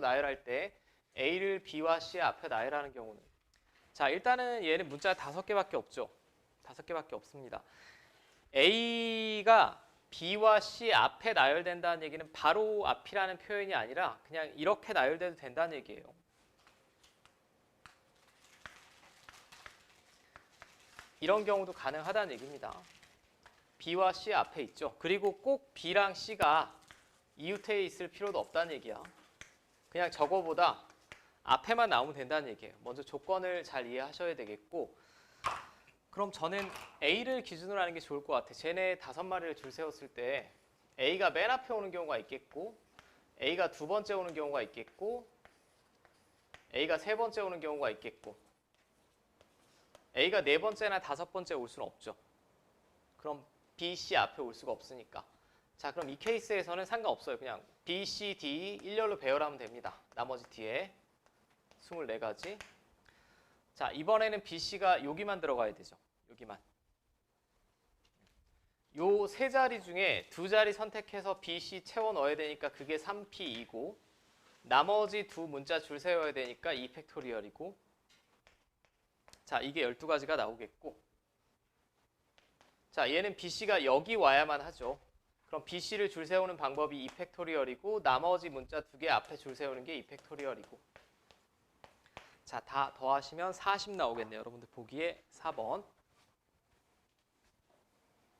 나열할 때 A를 B와 C 앞에 나열하는 경우는 자 일단은 얘는 문자 다섯 개밖에 없죠. 다섯 개밖에 없습니다. A가 B와 C 앞에 나열된다는 얘기는 바로 앞이라는 표현이 아니라 그냥 이렇게 나열돼도 된다는 얘기예요. 이런 경우도 가능하다는 얘기입니다. B와 C 앞에 있죠. 그리고 꼭 B랑 C가 이웃에 있을 필요도 없다는 얘기야. 그냥 저거보다 앞에만 나오면 된다는 얘기예요. 먼저 조건을 잘 이해하셔야 되겠고 그럼 저는 A를 기준으로 하는 게 좋을 것 같아. 쟤네 다섯 마리를 줄 세웠을 때 A가 맨 앞에 오는 경우가 있겠고 A가 두 번째 오는 경우가 있겠고 A가 세 번째 오는 경우가 있겠고 A가 네 번째나 다섯 번째 올 수는 없죠. 그럼 B, C 앞에 올 수가 없으니까. 자, 그럼 이 케이스에서는 상관없어요. 그냥 B, C, D 일렬로 배열하면 됩니다. 나머지 뒤에 24가지. 자, 이번에는 B, C가 여기만 들어가야 되죠. 여기만. 요 세 자리 중에 두 자리 선택해서 B, C 채워 넣어야 되니까 그게 3P이고 나머지 두 문자 줄 세워야 되니까 2팩토리얼이고 자, 이게 12가지가 나오겠고 자, 얘는 BC가 여기 와야만 하죠. 그럼 BC를 줄 세우는 방법이 2팩토리얼이고 나머지 문자 두 개 앞에 줄 세우는 게 2팩토리얼이고 자, 다 더하시면 40 나오겠네요. 여러분들 보기에 4번.